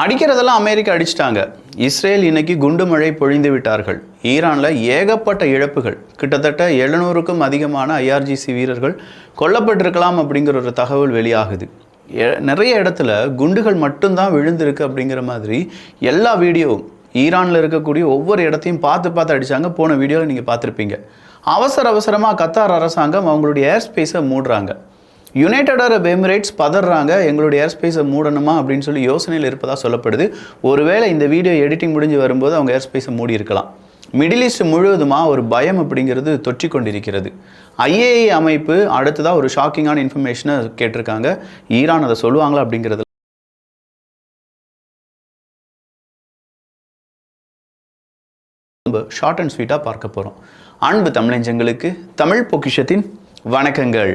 அடிக்கிறதெல்லாம் America அடிச்சிட்டாங்க. Israel இன்னைக்கு குண்டு மழை பொழிந்து விட்டார்கள். ஈரானில் ஏகப்பட்ட இழப்புகள். கிட்டத்தட்ட எழுநூறுக்கும் அதிகமான ஐஆர்ஜிசி வீரர்கள் கொல்லப்பட்டிருக்கலாம் அப்படிங்கிற ஒரு தகவல் வெளியாகுது. நிறைய இடத்துல குண்டுகள் மட்டும்தான் விழுந்திருக்கு அப்படிங்கிற மாதிரி எல்லா வீடியோவும் ஈரானில் இருக்கக்கூடிய ஒவ்வொரு இடத்தையும் பார்த்து பார்த்து அடிச்சாங்க. போன வீடியோவில் நீங்கள் பார்த்துருப்பீங்க. அவசர அவசரமாக கத்தார் அரசாங்கம் அவங்களுடைய ஏர் ஸ்பேஸை மூடுறாங்க. யுனைடெட் அரப் எமிரேட்ஸ் பதறாங்க. எங்களுடைய ஏர்ஸ்பேஸை மூடணுமா அப்படின்னு சொல்லி யோசனையில் இருப்பதாக சொல்லப்படுது. ஒருவேளை இந்த வீடியோ எடிட்டிங் முடிஞ்சு வரும்போது அவங்க ஏர்ஸ்பேஸை மூடி இருக்கலாம். மிடில் ஈஸ்ட் முழுவதுமாக ஒரு பயம் அப்படிங்கிறது தொற்றி கொண்டிருக்கிறது. ஐஏஏ அமைப்பு அடுத்ததாக ஒரு ஷாக்கிங்கான இன்ஃபர்மேஷனை கேட்டிருக்காங்க. ஈரான் அதை சொல்லுவாங்களா அப்படிங்கிறது ஷார்ட் அண்ட் ஸ்வீட்டாக பார்க்க போகிறோம் அன்பு தமிழஞ்சங்களுக்கு தமிழ் பொக்கிஷத்தின் வணக்கங்கள்.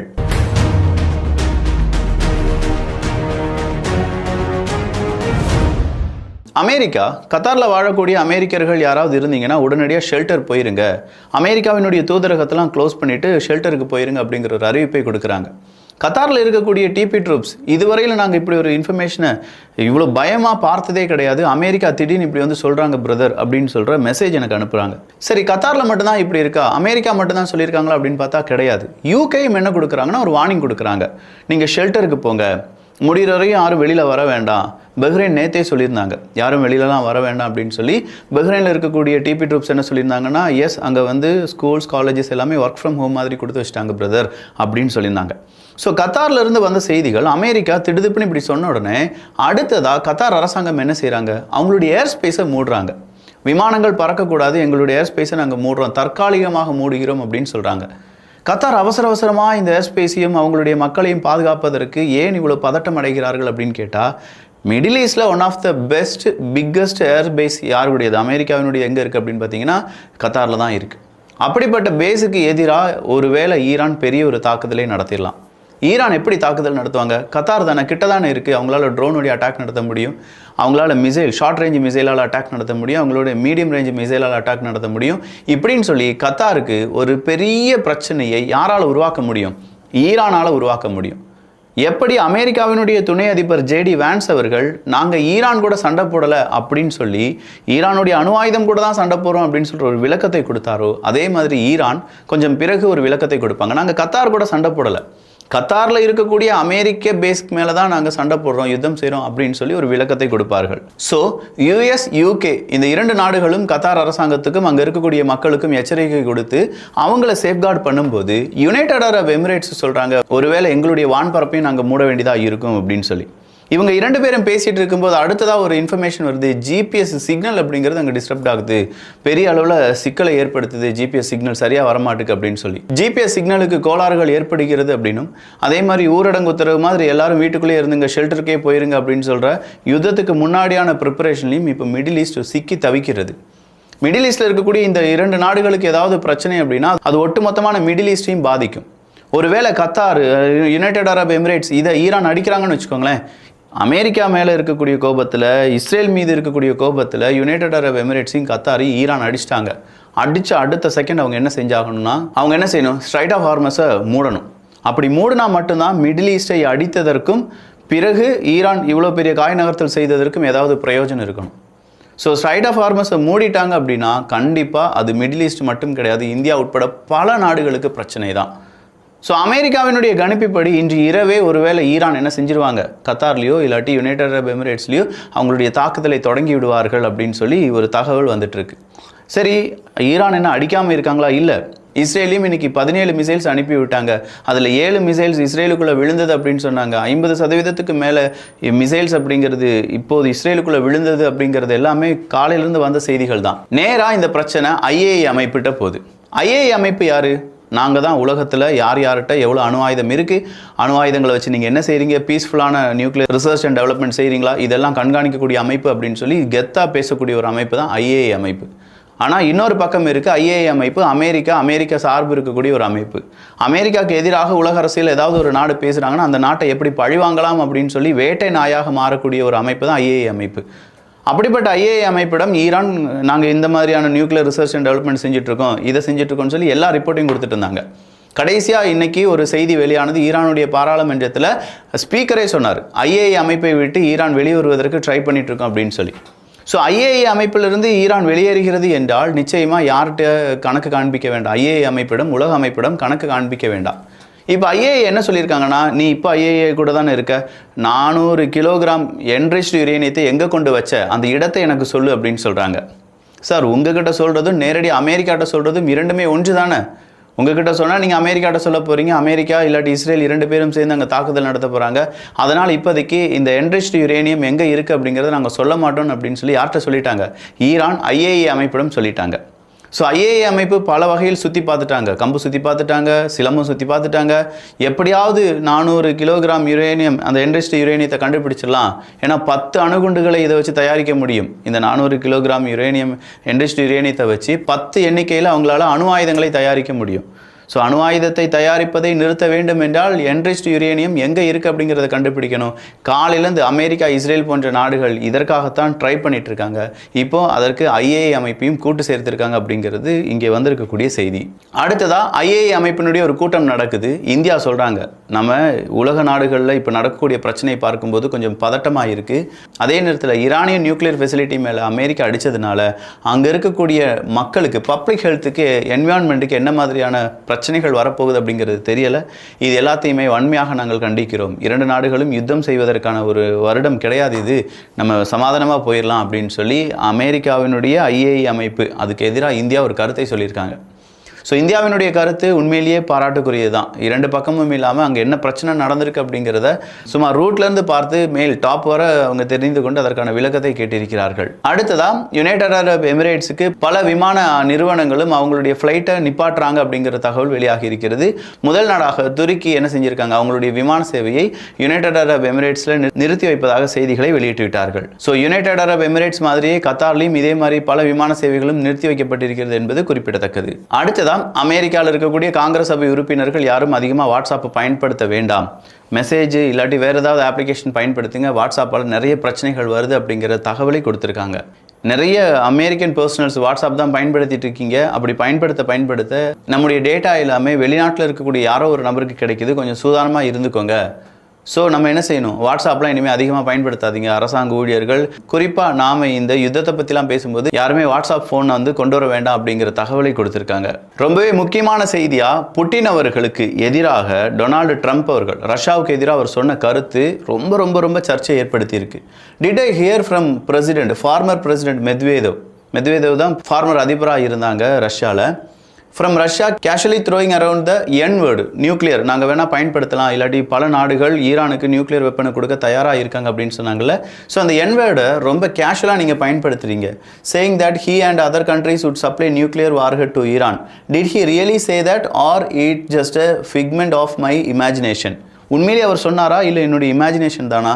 அமெரிக்கா கத்தாரில் வாழக்கூடிய அமெரிக்கர்கள் யாராவது இருந்தீங்கன்னா உடனடியாக ஷெல்டர் போயிருங்க. அமெரிக்காவினுடைய தூதரகத்தெல்லாம் க்ளோஸ் பண்ணிவிட்டு ஷெல்டருக்கு போயிருங்க அப்படிங்கிற ஒரு அறிவிப்பை கொடுக்குறாங்க. கத்தாரில் இருக்கக்கூடிய டிபி ட்ரூப்ஸ் இதுவரையில் நாங்கள் இப்படி ஒரு இன்ஃபர்மேஷனை இவ்வளோ பயமாக பார்த்ததே கிடையாது. அமெரிக்கா திடீர்னு இப்படி வந்து சொல்கிறாங்க பிரதர் அப்படின்னு சொல்கிற மெசேஜ் எனக்கு அனுப்புகிறாங்க சரி கத்தாரில் மட்டும்தான் இப்படி இருக்கா? அமெரிக்கா மட்டும்தான் சொல்லியிருக்காங்களா அப்படின்னு பார்த்தா கிடையாது. யூகேயும் என்ன கொடுக்குறாங்கன்னா ஒரு வார்னிங் கொடுக்குறாங்க. நீங்கள் ஷெல்டருக்கு போங்க. முடிகிற வரையும் யாரும் வெளியில் வர வேண்டாம். பஹ்ரைன் நேத்தே சொல்லியிருந்தாங்க. யாரும் வெளியிலலாம் வர வேண்டாம் அப்படின்னு சொல்லி பஹ்ரைனில் இருக்கக்கூடிய டிபி ட்ரூப்ஸ் என்ன சொல்லியிருந்தாங்கன்னா எஸ் அங்கே வந்து ஸ்கூல்ஸ் காலேஜஸ் எல்லாமே ஒர்க் ஃப்ரம் ஹோம் மாதிரி கொடுத்து வச்சிட்டாங்க பிரதர் அப்படின்னு சொல்லியிருந்தாங்க. ஸோ கத்தார்ல இருந்து வந்த செய்திகள் அமெரிக்கா திடுதிப்புன்னு இப்படி சொன்ன உடனே அடுத்ததாக கத்தார் அரசாங்கம் என்ன செய்கிறாங்க அவங்களுடைய ஏர் ஸ்பேஸை மூடுறாங்க. விமானங்கள் பறக்கக்கூடாது எங்களுடைய ஏர் ஸ்பேஸை நாங்கள் மூடுறோம் தற்காலிகமாக மூடுகிறோம் அப்படின்னு சொல்கிறாங்க கத்தார் அவசர அவசரமாக இந்த ஏர்ஸ்பேஸையும் அவங்களுடைய மக்களையும் பாதுகாப்பதற்கு ஏன் இவ்வளோ பதட்டம் அடைகிறார்கள் அப்படின்னு கேட்டால் மிடில் ஈஸ்டில் one of the best biggest airbase யாருடையது? அமெரிக்காவினுடைய எங்கே இருக்குது அப்படின்னு பார்த்தீங்கன்னா கத்தாரில் தான் இருக்குது அப்படிப்பட்ட பேஸுக்கு எதிராக ஒருவேளை ஈரான் பெரிய ஒரு தாக்குதலை நடத்திடலாம். ஈரான் எப்படி தாக்குதல் நடத்துவாங்க? கத்தார் தானே கிட்ட தானே இருக்குது அவங்களால ட்ரோனுடைய அட்டாக் நடத்த முடியும். அவங்களால மிசைல் ஷார்ட் ரேஞ்ச் மிசைலால் அட்டாக் நடத்த முடியும். அவங்களோட மீடியம் ரேஞ்ச் மிசைலால் அட்டாக் நடத்த முடியும். இப்படின்னு சொல்லி கத்தாருக்கு ஒரு பெரிய பிரச்சனையை யாரால் உருவாக்க முடியும்? ஈரானால் உருவாக்க முடியும். எப்படி அமெரிக்காவினுடைய துணை அதிபர் ஜேடி வேன்ஸ் அவர்கள் நாங்கள் ஈரான் கூட சண்டை போடலை அப்படின்னு சொல்லி ஈரானுடைய அணு ஆயுதம் கூட தான் சண்டை போடுறோம் அப்படின்னு சொல்லிட்டு ஒரு விளக்கத்தை கொடுத்தாரோ அதே மாதிரி ஈரான் கொஞ்சம் பிறகு ஒரு விளக்கத்தை கொடுப்பாங்க. நாங்கள் கத்தார் கூட சண்டை போடலை. கத்தாரில் இருக்கக்கூடிய அமெரிக்க பேஸ்க்கு மேலே தான் நாங்கள் சண்டை போடுறோம் யுத்தம் செய்கிறோம் அப்படின்னு சொல்லி ஒரு விளக்கத்தை கொடுப்பார்கள். ஸோ யூஎஸ் யூகே இந்த இரண்டு நாடுகளும் கத்தார் அரசாங்கத்துக்கும் அங்கே இருக்கக்கூடிய மக்களுக்கும் எச்சரிக்கை கொடுத்து அவங்கள சேஃப்கார்டு பண்ணும்போது யுனைடட் அரப் எமிரேட்ஸ் சொல்கிறாங்க ஒருவேளை எங்களுடைய வான்பரப்பையும் நாங்கள் மூட வேண்டியதாக இருக்கும் அப்படின்னு சொல்லி. இவங்க இரண்டு பேரும் பேசிட்டு இருக்கும்போது அடுத்ததாக ஒரு இன்ஃபர்மேஷன் வருது. ஜிபிஎஸ் சிக்னல் அப்படிங்கிறது அங்கே டிஸ்டர்ப்ட் ஆகுது. பெரிய அளவில் சிக்கலை ஏற்படுத்துது. ஜிபிஎஸ் சிக்னல் சரியாக வரமாட்டுக்கு அப்படின்னு சொல்லி. ஜிபிஎஸ் சிக்னலுக்கு கோளாறுகள் ஏற்படுகிறது அப்படின்னும் அதே மாதிரி ஊரடங்கு உத்தரவு மாதிரி எல்லாரும் வீட்டுக்குள்ளே இருந்துங்க ஷெல்டருக்கே போயிருங்க அப்படின்னு சொல்கிற யுத்தத்துக்கு முன்னாடியான ப்ரிப்பரேஷன்லையும் இப்போ மிடில் ஈஸ்ட் சிக்கி தவிக்கிறது. மிடில் ஈஸ்டில் இருக்கக்கூடிய இந்த இரண்டு நாடுகளுக்கு ஏதாவது பிரச்சனை அப்படின்னா அது ஒட்டுமொத்தமான மிடில் ஈஸ்டையும் பாதிக்கும். ஒருவேளை கத்தார் யுனைடெட் அரப் எமிரேட்ஸ் இதை ஈரான் அடிக்கிறாங்கன்னு வச்சுக்கோங்களேன் அமெரிக்கா மேலே இருக்கக்கூடிய கோபத்தில் இஸ்ரேல் மீது இருக்கக்கூடிய கோபத்தில் யுனைடெட் அரப் எமிரேட்ஸையும் கத்தாரையும் ஈரான் அடிச்சிட்டாங்க. அடித்த அடுத்த செகண்ட் அவங்க என்ன செஞ்சாகணும்னா அவங்க என்ன செய்யணும்? ஸ்ட்ரைட் ஆஃப் ஹார்மஸை மூடணும். அப்படி மூடினா மட்டும்தான் மிடில் ஈஸ்டை அடித்ததற்கும் பிறகு ஈரான் இவ்வளோ பெரிய காய் நகர்த்தல் செய்ததற்கும் ஏதாவது பிரயோஜனம் இருக்கணும். ஸோ ஸ்ட்ரைட் ஆஃப் ஹார்மஸை மூடிட்டாங்க அப்படின்னா கண்டிப்பாக அது மிடில் ஈஸ்ட் மட்டும் கிடையாது இந்தியா உட்பட பல நாடுகளுக்கு பிரச்சனை தான் ஸோ அமெரிக்காவினுடைய கணிப்பிப்படி இன்று இரவே ஒருவேளை ஈரான் என்ன செஞ்சிருவாங்க? கத்தார்லேயோ இல்லாட்டி யுனைடெட் அரப் எமிரேட்ஸ்லேயோ அவங்களுடைய தாக்குதலை தொடங்கி விடுவார்கள் அப்படின்னு சொல்லி ஒரு தகவல் வந்துட்டுருக்கு. சரி ஈரான் என்ன அடிக்காமல் இருக்காங்களா? இல்லை. இஸ்ரேலையும் இன்னைக்கு பதினேழு மிசைல்ஸ் அனுப்பி விட்டாங்க அதில் ஏழு மிசைல்ஸ் இஸ்ரேலுக்குள்ளே விழுந்தது அப்படின்னு சொன்னாங்க. ஐம்பது சதவீதத்துக்கு மேலே மிசைல்ஸ் அப்படிங்கிறது இப்போது இஸ்ரேலுக்குள்ளே விழுந்தது அப்படிங்கிறது எல்லாமே காலையிலேருந்து வந்த செய்திகள் தான் நேராக இந்த பிரச்சனை ஐஏஏ அமைப்பிட்ட போகுது ஐஏஏ அமைப்பு யாரு? நாங்கள் தான் உலகத்தில் யார் யார்கிட்ட எவ்வளோ அணு ஆயுதம் இருக்குது அணு ஆயுதங்களை வச்சு நீங்கள் என்ன செய்கிறீங்க பீஸ்ஃபுல்லான நியூக்ளியர் ரிசர்ச் அண்ட் டெவலப்மெண்ட் செய்கிறீங்களா இதெல்லாம் கண்காணிக்கக்கூடிய அமைப்பு அப்படின்னு சொல்லி கெத்தாக பேசக்கூடிய ஒரு அமைப்பு தான் ஐஏஏ அமைப்பு. ஆனால் இன்னொரு பக்கம் இருக்குது ஐஏஏ அமைப்பு. அமெரிக்கா அமெரிக்கா சார்பு இருக்கக்கூடிய ஒரு அமைப்பு. அமெரிக்காவுக்கு எதிராக உலக அரசியல் ஏதாவது ஒரு நாடு பேசுகிறாங்கன்னா அந்த நாட்டை எப்படி பழிவாங்கலாம் அப்படின்னு சொல்லி வேட்டை நாயாக மாறக்கூடிய ஒரு அமைப்பு தான் ஐஏஏ அமைப்பு. அப்படிப்பட்ட ஐஏஏ அமைப்பிடம் ஈரான் நாங்கள் இந்த மாதிரியான நியூக்ளியர் ரிசர்ச் அண்ட் டெவலப்மெண்ட் செஞ்சுட்ருக்கோம் இதை செஞ்சுட்ருக்கோம்னு சொல்லி எல்லா ரிப்போர்ட்டையும் கொடுத்துட்டு இருந்தாங்க கடைசியாக இன்னைக்கு ஒரு செய்தி வெளியானது ஈரானுடைய பாராளுமன்றத்தில் ஸ்பீக்கரே சொன்னார் ஐஏஏ அமைப்பை விட்டு ஈரான் வெளியேறுவதற்கு ட்ரை பண்ணிகிட்ருக்கோம் இருக்கோம் அப்படின்னு சொல்லி. ஸோ ஐஏஏ அமைப்பிலிருந்து ஈரான் வெளியேறுகிறது என்றால் நிச்சயமாக யார்கிட்ட கணக்கு காண்பிக்க வேண்டாம்? ஐஏஏ அமைப்பிடம் உலக அமைப்பிடம் கணக்கு காண்பிக்க வேண்டாம். இப்போ ஐஏஏ என்ன சொல்லியிருக்காங்கன்னா நீ இப்போ ஐஏஏ கூட தானே இருக்க? நானூறு கிலோகிராம் என்ரிச்டு யுரேனியத்தை எங்கே கொண்டு வச்ச? அந்த இடத்தை எனக்கு சொல்லு அப்படின்னு சொல்கிறாங்க சார் உங்ககிட்ட சொல்கிறதும் நேரடி அமெரிக்காட்ட சொல்கிறதும் இரண்டுமே ஒன்று தானே? உங்ககிட்ட சொன்னால் நீங்கள் அமெரிக்காட்ட சொல்ல போகிறீங்க அமெரிக்கா இல்லாட்டி இஸ்ரேல் இரண்டு பேரும் சேர்ந்து அங்கே தாக்குதல் நடத்த போகிறாங்க அதனால் இப்போதைக்கு இந்த என்ரிச்டு யுரேனியம் எங்கே இருக்குது அப்படிங்கிறத நாங்கள் சொல்ல மாட்டோம் அப்படின்னு சொல்லி யார்கிட்ட சொல்லிட்டாங்க? ஈரான் ஐஏஏ அமைப்பிடம் சொல்லிட்டாங்க. ஸோ ஐஏஏ அமைப்பு பல வகையில் சுற்றி பார்த்துட்டாங்க. கம்பு சுற்றி பார்த்துட்டாங்க சிலம்பம் சுற்றி பார்த்துட்டாங்க. எப்படியாவது நானூறு கிலோகிராம் யுரேனியம் அந்த என்ரிஸ்ட் யுரேனியத்தை கண்டுபிடிச்சிடலாம். ஏன்னா பத்து அணுகுண்டுகளை இதை வச்சு தயாரிக்க முடியும். இந்த நானூறு கிலோகிராம் யுரேனியம் என்ரிஸ்ட் யுரேனியத்தை வச்சு பத்து எண்ணிக்கையில் அவங்களால அணு ஆயுதங்களை தயாரிக்க முடியும். ஸோ அணு ஆயுதத்தை தயாரிப்பதை நிறுத்த வேண்டும் என்றால் என்ரிஸ்ட் யுரேனியம் எங்கே இருக்குது அப்படிங்கிறத கண்டுபிடிக்கணும். காலையிலேருந்து அமெரிக்கா இஸ்ரேல் போன்ற நாடுகள் இதற்காகத்தான் ட்ரை பண்ணிட்டு இருக்காங்க இப்போ அதற்கு ஐஏஏ அமைப்பையும் கூட்டு சேர்த்திருக்காங்க அப்படிங்கிறது இங்கே வந்திருக்கக்கூடிய செய்தி. அடுத்ததா ஐஏஏ அமைப்பினுடைய ஒரு கூட்டம் நடக்குது. இந்தியா சொல்கிறாங்க நம்ம உலக நாடுகளில் இப்போ நடக்கக்கூடிய பிரச்சனையை பார்க்கும்போது கொஞ்சம் பதட்டமாக இருக்குது அதே நேரத்தில் ஈரானியன் நியூக்ளியர் ஃபெசிலிட்டி மேலே அமெரிக்கா அடித்ததுனால அங்கே இருக்கக்கூடிய மக்களுக்கு பப்ளிக் ஹெல்த்துக்கு என்வான்மெண்ட்டுக்கு என்ன மாதிரியான பிரச்சனைகள் வரப்போகுது அப்படிங்கிறது தெரியலை. இது எல்லாத்தையுமே வன்மையாக நாங்கள் கண்டிக்கிறோம். இரண்டு நாடுகளும் யுத்தம் செய்வதற்கான ஒரு வருடம் கிடையாது இது. நம்ம சமாதானமாக போயிடலாம் அப்படின்னு சொல்லி அமெரிக்காவினுடைய ஐஏஇ அமைப்பு அதுக்கு எதிராக இந்தியா ஒரு கருத்தை சொல்லியிருக்காங்க. ஸோ இந்தியாவினுடைய கருத்து உண்மையிலேயே பாராட்டுக்குரியது தான் இரண்டு பக்கமும் இல்லாமல் அங்கே என்ன பிரச்சனை நடந்திருக்கு அப்படிங்கிறத சும்மா ரூட்லேருந்து பார்த்து மேல் டாப் வர அவங்க தெரிந்து கொண்டு அதற்கான விளக்கத்தை கேட்டிருக்கிறார்கள். அடுத்ததாக யுனைடெட் அரப் எமிரேட்ஸுக்கு பல விமான நிறுவனங்களும் அவங்களுடைய ஃப்ளைட்டை நிப்பாட்டுறாங்க அப்படிங்கிற தகவல் வெளியாகி இருக்கிறது. முதல் நாடாக துருக்கி என்ன செஞ்சிருக்காங்க? அவங்களுடைய விமான சேவையை யுனைடெட் அரப் எமிரேட்ஸில் நிறுத்தி வைப்பதாக செய்திகளை வெளியிட்டு விட்டார்கள் ஸோ யுனைடெட் அரப் எமிரேட்ஸ் மாதிரியே கத்தார்லையும் இதே மாதிரி பல விமான சேவைகளும் நிறுத்தி வைக்கப்பட்டிருக்கிறது என்பது குறிப்பிடத்தக்கது. அடுத்ததாக அமெரிக்காவில் இருக்கக்கூடிய காங்கிரஸ் சபை உறுப்பினர்கள் யாரும் அதிகமாக வாட்ஸ்அப்பை பயன்படுத்த வேண்டாம். மெசேஜ் இல்லாட்டி வேறு ஏதாவது அப்ளிகேஷன் பயன்படுத்துங்க. வாட்ஸ்அப்பால் நிறைய பிரச்சனைகள் வருது அப்படிங்கிற தகவலை கொடுத்துருக்காங்க. நிறைய அமெரிக்கன் பர்சனல்ஸ் வாட்ஸ்அப் தான் பயன்படுத்திட்டு இருக்கீங்க. அப்படி பயன்படுத்த பயன்படுத்த நம்முடைய டேட்டா எல்லாமே வெளிநாட்டில் இருக்கக்கூடிய யாரோ ஒரு நபருக்கு கிடைக்குது. கொஞ்சம் சூதானமாக இருந்துக்கோங்க. ஸோ நம்ம என்ன செய்யணும்? வாட்ஸ்அப்லாம் இனிமேல் அதிகமாக பயன்படுத்தாதீங்க. அரசாங்க ஊழியர்கள் குறிப்பாக நாம் இந்த யுத்தத்தை பற்றிலாம் பேசும்போது யாருமே வாட்ஸ்அப் ஃபோனை வந்து கொண்டு வர வேண்டாம் அப்படிங்கிற தகவலை கொடுத்துருக்காங்க. ரொம்பவே முக்கியமான செய்தியாக புட்டின் அவர்களுக்கு எதிராக டொனால்டு ட்ரம்ப் அவர்கள் ரஷ்யாவுக்கு எதிராக அவர் சொன்ன கருத்து ரொம்ப ரொம்ப ரொம்ப சர்ச்சை ஏற்படுத்தியிருக்கு. Did I hear from president former president Medvedev Medvedev தான் ஃபார்மர் அதிபராக இருந்தாங்க ரஷ்யாவில் from Russia casually throwing around the N word nuclear நாங்கள் வேணால் பயன்படுத்தலாம். இல்லாட்டி பல நாடுகள் ஈரானுக்கு நியூக்ளியர் வெப்பனை கொடுக்க தயாராக இருக்காங்க அப்படின்னு சொன்னாங்கல்ல. ஸோ அந்த என் வேர்டை ரொம்ப கேஷுவலாக நீங்கள் பயன்படுத்துறீங்க. Saying that he and other countries would supply nuclear warhead to Iran did he really say that or it just a figment of my imagination உண்மையிலே அவர் சொன்னாரா? இல்லை என்னுடைய இமேஜினேஷன் தானா?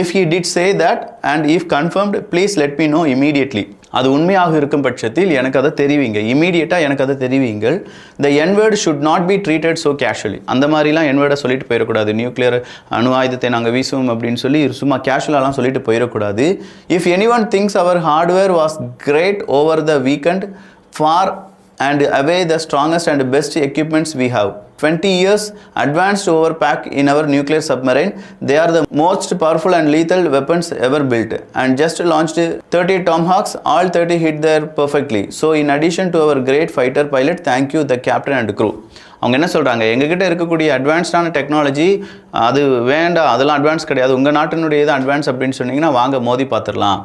If he did say that and if confirmed please let me know immediately அது உண்மையாக இருக்கும் பட்சத்தில் எனக்கு அதை தெரிவிங்க இமீடியட்டாக எனக்கு அதை தெரிவிங்கள் the N word should not be treated so casually அந்த மாதிரிலாம் என்வேர்டை சொல்லிட்டு போயிடக்கூடாது. நியூக்ளியர் அணு ஆயுதத்தை நாங்கள் வீசுவோம் அப்படின்னு சொல்லி சும்மா கேஷுவலாலாம் சொல்லிட்டு போயிடக்கூடாது. If any one things our hardware was great over the weekend for and away the strongest and best equipments we have. 20 years advanced overpack in our nuclear submarine. They are the most powerful and lethal weapons ever built. And just launched 30 Tomahawks, all 30 hit there perfectly. So, in addition to our great fighter pilot, thank you the captain and crew. அவங்க என்ன சொல்கிறாங்க எங்ககிட்ட இருக்கக்கூடிய அட்வான்ஸ்டான technology அது வேண்டாம் அதெல்லாம் advance கிடையாது உங்கள் நாட்டினுடைய இது அட்வான்ஸ் அப்படின்னு சொன்னீங்கன்னா வாங்க மோதி பார்த்துடலாம்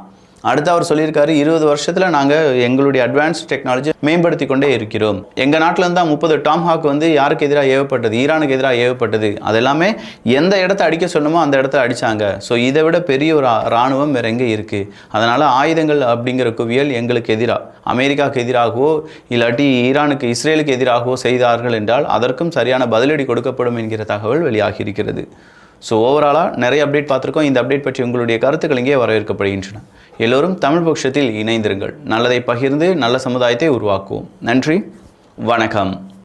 அடுத்து அவர் சொல்லியிருக்காரு இருபது வருஷத்தில் நாங்கள் எங்களுடைய அட்வான்ஸ் டெக்னாலஜி மேம்படுத்தி கொண்டே இருக்கிறோம். எங்கள் நாட்டில் இருந்தால் தான் முப்பது டாம் ஹாக் வந்து யாருக்கு எதிராக ஏவப்பட்டது ஈரானுக்கு எதிராக ஏவப்பட்டது அதெல்லாமே எந்த இடத்த அடிக்க சொன்னமோ அந்த இடத்த அடித்தாங்க ஸோ இதை விட பெரிய ஒரு இராணுவம் ராணுவம் வேற எங்கே இருக்குது அதனால் ஆயுதங்கள் அப்படிங்கிற குவியல் எங்களுக்கு எதிராக அமெரிக்காவுக்கு எதிராகவோ இல்லாட்டி ஈரானுக்கு இஸ்ரேலுக்கு எதிராகவோ செய்தார்கள் என்றால் அதற்கும் சரியான பதிலடி கொடுக்கப்படும் என்கிற தகவல் வெளியாகி இருக்கிறது. ஸோ ஓவராலாக நிறைய அப்டேட் பார்த்துருக்கோம். இந்த அப்டேட் பற்றி உங்களுடைய கருத்துக்கள் இங்கே வரவேற்கப்படுகின்றன. எல்லோரும் தமிழ் பட்சத்தில் இணைந்திருங்கள். நல்லதை பகிர்ந்து நல்ல சமுதாயத்தை உருவாக்குவோம். நன்றி. வணக்கம்.